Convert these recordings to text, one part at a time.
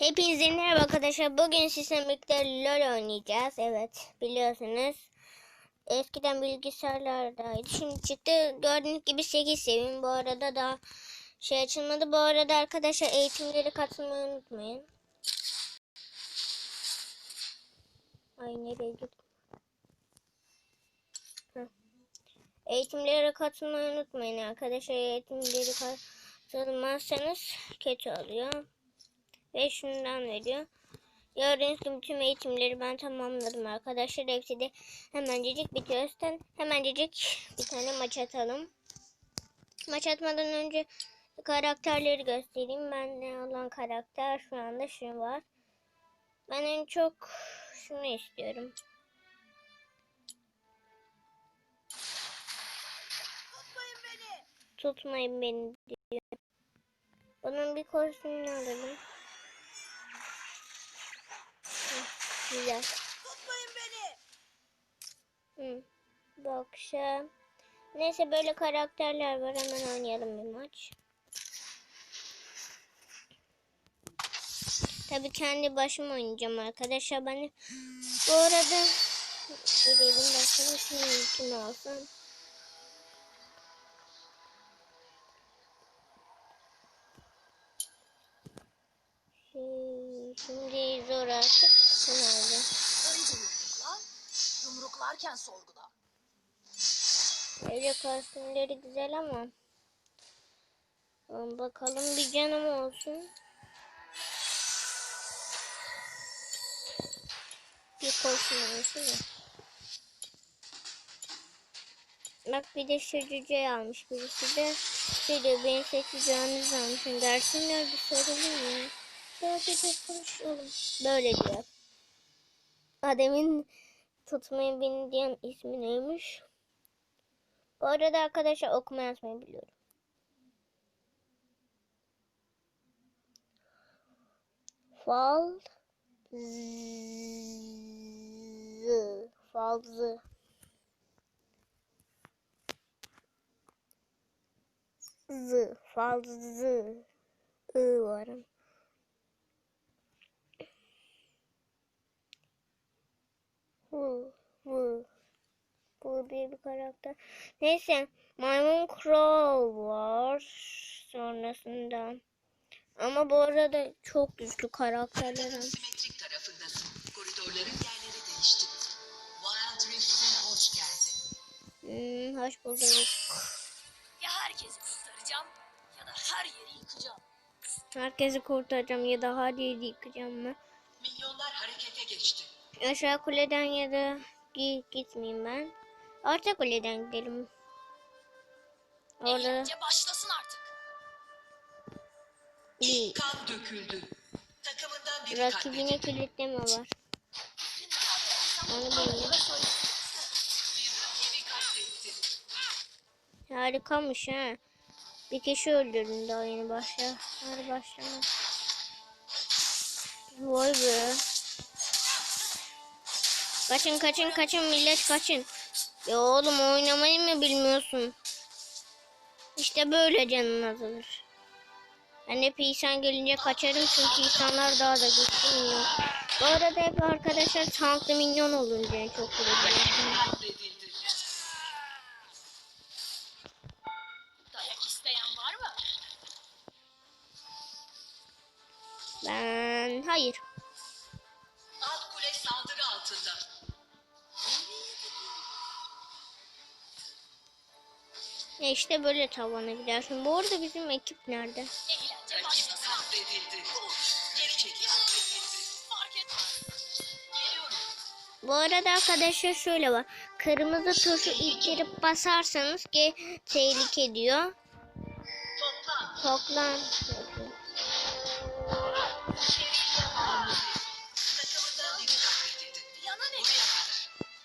Hepinize merhaba arkadaşlar. Bugün sizinle birlikte LoL oynayacağız. Evet biliyorsunuz. Eskiden bilgisayarlardaydı. Şimdi çıktı. Gördüğünüz gibi 8 seviyem. Bu arada da şey açılmadı. Bu arada arkadaşlar eğitimleri katılmayı unutmayın. Ay nereye gittim? Eğitimlere katılmayı unutmayın arkadaşlar. Eğitimleri katılmazsanız kötü oluyor. Ve şundan veriyor. Gördüğünüz gibi tüm eğitimleri ben tamamladım arkadaşlar. Hepsi de hemencecik bitiyor. Üstten hemencecik bir tane maç atalım. Maç atmadan önce karakterleri göstereyim. Ben ne olan karakter şu anda şu var. Ben en çok şunu istiyorum. Tutmayın beni diyor. Bunun bir kostümünü alalım. Hı, Güzel. Tutmayın beni. Hı. Bu akşam. Neyse böyle karakterler var. Hemen oynayalım bir maç. Tabii kendi başıma oynayacağım arkadaşlar. Ben bu arada gidelim bakalım şimdi kim alsam. Nerede? Yumruklarken sorgula. Evde kostümleri güzel ama. Bakalım bir canım olsun. Bir kostüm olsun da. Bak bir de şu cüceyi almış birisi de. Şey diyor beni seçeceğiniz almışım. Dersin nerede sorulur mu? Sadece konuşalım. Böyle diyor. Adem'in tutmayın beni diyen ismi neymiş? Bu arada arkadaşlar okuma yazmayı biliyorum. Fal z falzı z falzı ı varım. Hı hı bu bir, bir karakter. Neyse Maymun Crow var sonrasında. Ama bu arada çok güçlü karakterler. Simetrik tarafındasın. Koridorların yerleri değişti. Wild Rift'e hoş geldin. Hmm, hoş bulduk. Ya herkesi kurtaracağım ya da her yeri yıkacağım. Herkesi kurtaracağım ya da hadi yıkacağım mı? Aşağı kuleden ya da gi- gitmeyeyim ben. Orta kuleden gidelim. Orada Eğlence başlasın artık. bir kan döküldü. Takımından biri rakibine kilitleme var. Onu bilmiyorum. Harikamış ha. Bir kişi öldürdüm daha yeni başla. Hadi başlama. Vay be. Kaçın kaçın kaçın millet kaçın. Ya oğlum oynamayı mı bilmiyorsun? İşte böyle canın azalır. Ben hep insan gelince kaçarım çünkü insanlar daha da güçlü minyon. Bu arada hep arkadaşlar tanklı minyon olunca çok isteyen var mı? Ben hayır. Alt kule saldırı altında. Ya işte böyle tavana gidersin. Bu arada bizim ekip nerede? Bu arada arkadaşlar şöyle var. Kırmızı tuşu ittirip basarsanız ki tehlike diyor. Toplan.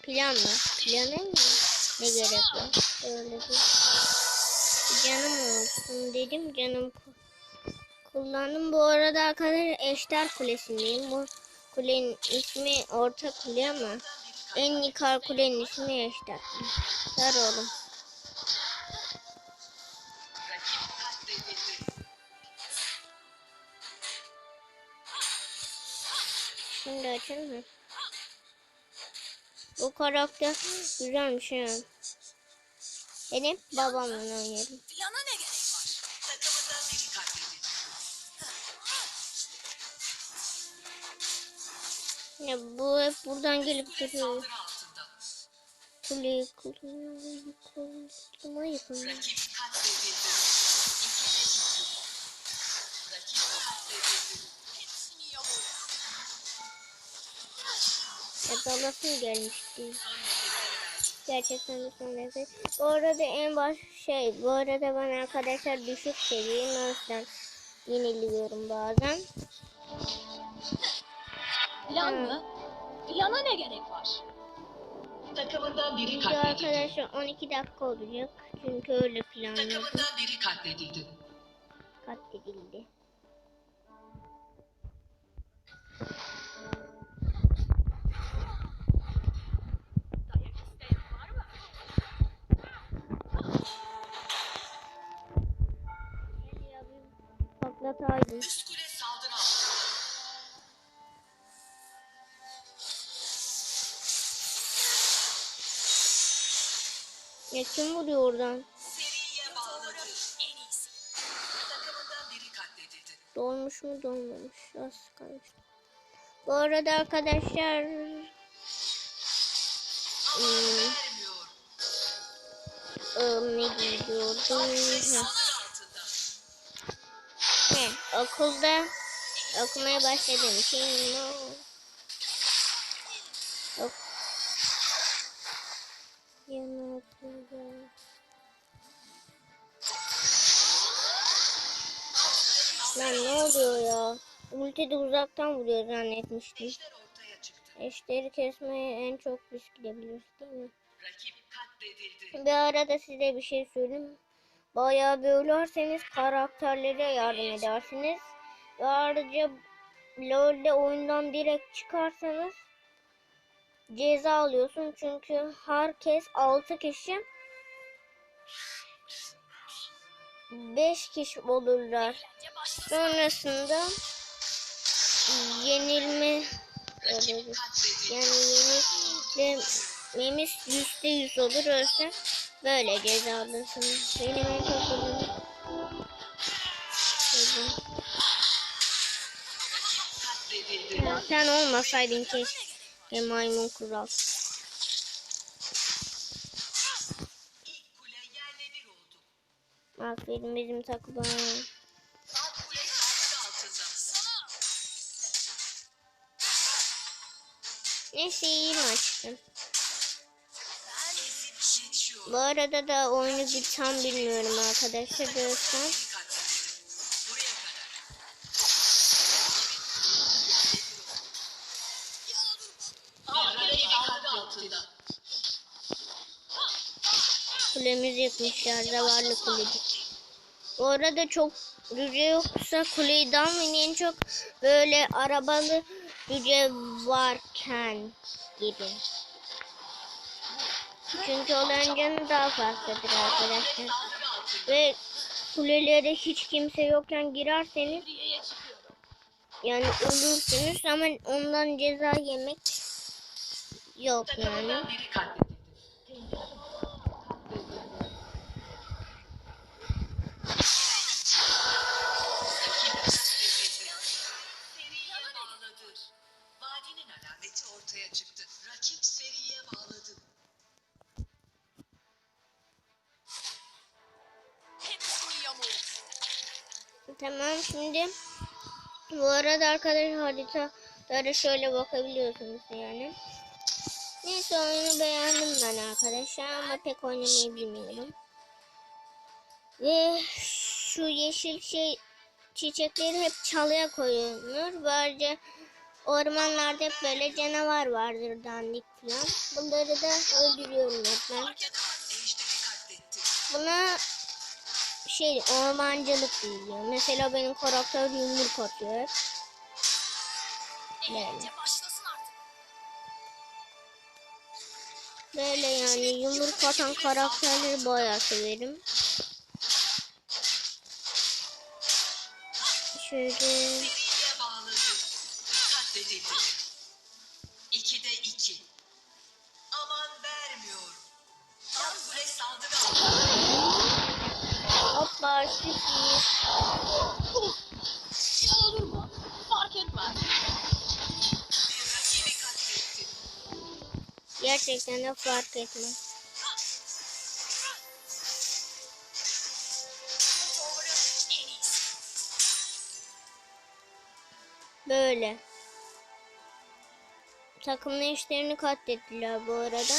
Plan mı? Planı mı? Ne gerek var? Öyle değil. Canım olsun dedim. Canım ku- kullandım. Bu arada arkadaşlar Eşter Kulesi'ndeyim. Bu kulenin ismi Orta Kule ama en yukarı kulenin ismi Eşter. Ver oğlum. Şimdi açalım? Bu karakter güzelmiş ha. Benim babamla oynayalım. Plana ne gerek var? Takımından biri katledildi. Ya bu hep buradan gelip duruyor. Kuleyi. Kullanma yapıyor. Rakip katledildi. Rakip katledildi. Hepsini yamuk. Ya dalasım gelmişti. Gerçekten nefes. Bu arada en baş şey, bu arada ben arkadaşlar düşük seviyeyim. O yüzden yeniliyorum bazen. Plan mı? Plana ne gerek var? Takımından biri Bu katledildi. arkadaşlar 12 dakika olacak. Çünkü öyle planladım. Takımından biri katledildi. Katledildi. Altında. Ya kim vuruyor oradan? Dolmuş mu dolmamış. Az kalmış. Bu arada arkadaşlar vermiyor. ıı, ne diyordum? Okulda okumaya başladım. Şimdi ok Yana okulda. Lan ne oluyor ya? Ulti de uzaktan vuruyor zannetmiştim. Eşleri kesmeye en çok risk gidebiliriz değil mi? Rakip katledildi. Bir arada size bir şey söyleyeyim. Bayağı bölerseniz karakterlere yardım edersiniz. Ve ayrıca LoL'de oyundan direkt çıkarsanız ceza alıyorsun. Çünkü herkes 6 kişi 5 kişi olurlar. Sonrasında yenilme. Yani yenilmemiz yüzde yüz olur ölse böyle ceza alırsınız. Benim en çok. Ya Sen olmasaydın keşke maymun kural. Aferin bizim takıma. Neyse iyi maçtı. Bu arada da oyunu bir tam bilmiyorum arkadaşlar. Altında. Kulemizi yıkmışlar zavallı kulecik. Bu arada çok cüce yoksa kuleyi dalmayın çok böyle arabalı cüce varken gidin. Çünkü olan canı daha fazladır arkadaşlar. Ve kulelere hiç kimse yokken girerseniz yani ölürsünüz ama ondan ceza yemek yok yani. Şimdi bu arada arkadaşlar haritalara şöyle bakabiliyorsunuz yani. Neyse oyunu beğendim ben arkadaşlar ama pek oynamayı bilmiyorum. Ve şu yeşil şey çiçekleri hep çalıya koyulur. Böylece ormanlarda hep böyle canavar vardır dandik falan. Bunları da öldürüyorum hep ben. Buna şey ormancılık diyor. Mesela benim karakter yumruk atıyor. artık. Böyle yani yumruk atan karakterleri bayağı severim. Şöyle Gerçekten de fark etmez. Böyle. Takımın eşlerini katlettiler bu arada.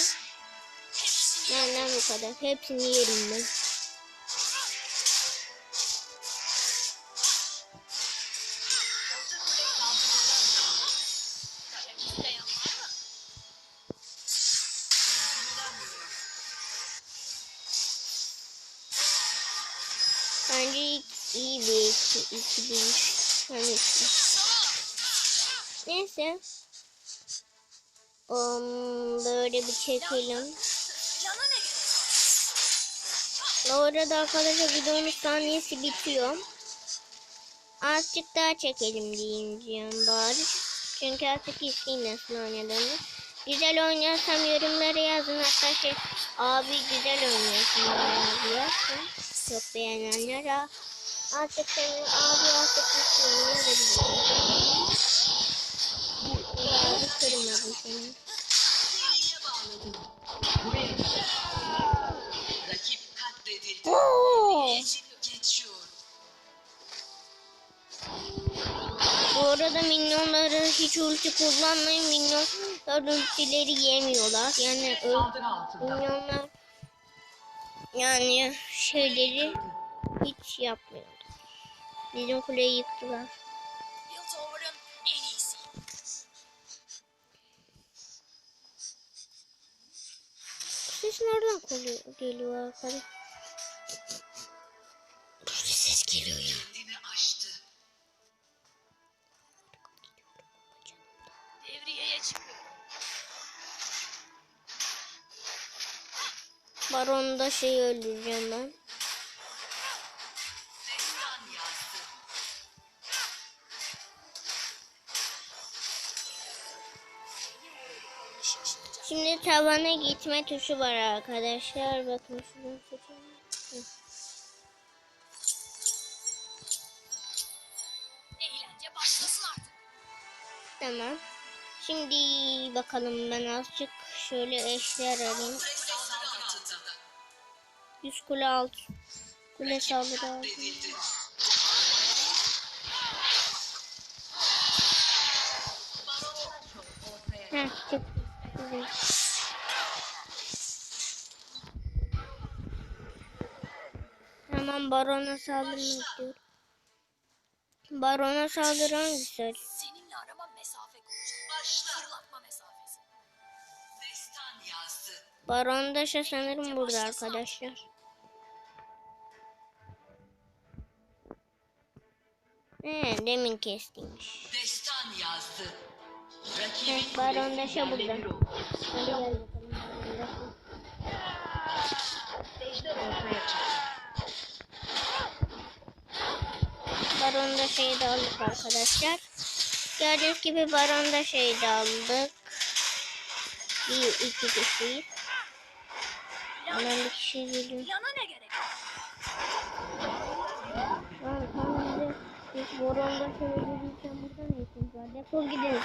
Benden bu kadar. Hepsini yerim ben. İyi bir iki, iki bir iş. Yani. Neyse. Um, böyle bir çekelim. Bu arada arkadaşlar videonun saniyesi bitiyor. Azıcık daha çekelim diyeceğim bari. Çünkü artık isteyeyim nasıl oynadığını. Güzel oynarsam yorumlara yazın. Hatta şey abi güzel oynuyorsun yazsın. Çok beğenenler. Artık seni abi artık istiyorum yazabilirim. Abi kırmadım seni. Rakip katledildi. Geçiyor. Bu arada minyonları hiç ulti kullanmayın. Minyonlar ultileri yemiyorlar. Yani minyonlar yani şeyleri hiç yapmıyorlar. Bizim kuleyi yıktılar. Piltover'ın en iyisi. Ses nereden kolu- geliyor arkadaş? Burada ses geliyor ya. Kendini aştı. Devriyeye çıkıyor. Baron'da şeyi öldüreceğim ben. Şimdi tavana gitme tuşu var arkadaşlar. Bakın şuradan seçelim. Eğlence başlasın artık. Tamam. Şimdi bakalım ben azıcık şöyle eşler alayım. 100 kule alt. Kule saldırı. Katledildi. Heh çık. Tamam barona saldırmak istiyorum. Barona saldıran güzel. Seninle arama mesafe koyacağım. Başla. Fırlatma mesafesi. Destan yazdı. Baron da şey sanırım burada arkadaşlar. He, demin kestiymiş. Destan yazdı. Evet, yerle bir oldu. Hadi gel bakalım. Baron'da şey de aldık arkadaşlar. Gördüğünüz gibi Baron'da şey de aldık. Bir iki kişiyiz. Hemen bir kişi geliyor. Tamam tamam bize. Biz Baron'da şöyle gelirken burada ne işimiz var? Defol gidelim.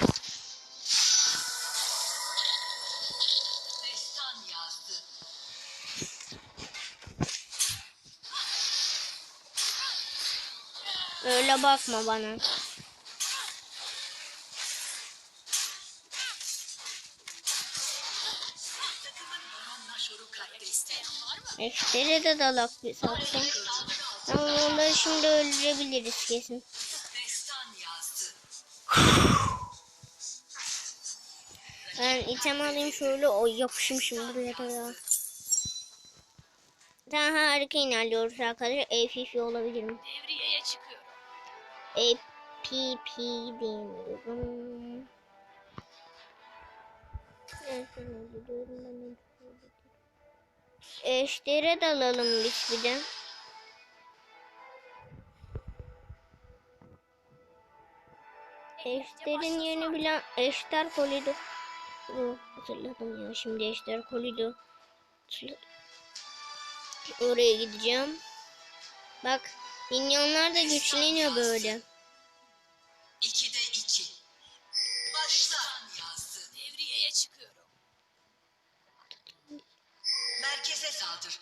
Öyle bakma bana. Eşlere de dalak bir altında. Tamam onları şimdi öldürebiliriz kesin. Ben item alayım şöyle. O yapışım şimdi buraya da ya. Daha harika ilerliyoruz arkadaşlar. AFF olabilirim. Devriyeye çıkıyorum. APP diyemiyorum. Neyse ne gidiyorum ben de şöyle. Eşlere dalalım biz bir de. Eşlerin yerini bilen Eşter Kolido. Oh, hatırladım ya şimdi Kolido. Hatırladım. Oraya gideceğim. Bak minyonlar da güçleniyor böyle. 2'de 2. Başla yazdı. Devriyeye çıkıyorum. Merkeze saldır.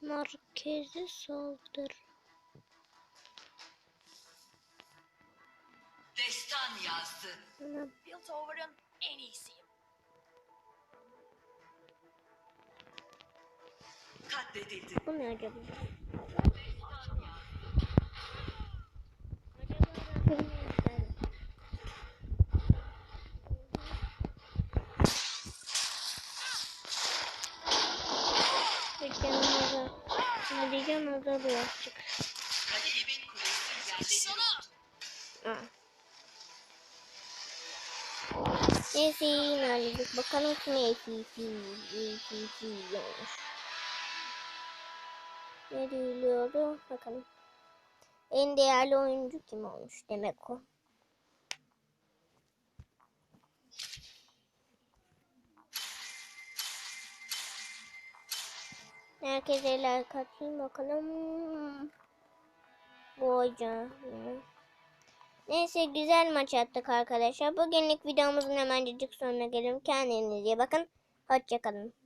Merkeze saldır. Destan yazdı. Piltover'ın en iyisiyim. Katledildi. Bu ne acaba? Kulesi yerleştirildi. Sana Aa. Neyse yine halledik. Bakalım kim ACC, ACC olmuş. Ne duyuluyordu? Bakalım. En değerli oyuncu kim olmuş demek o. Herkese like atayım bakalım. Bu hoca. Neyse güzel maç attık arkadaşlar. Bugünlük videomuzun hemencik sonuna gelelim. Kendinize iyi bakın. Hoşçakalın.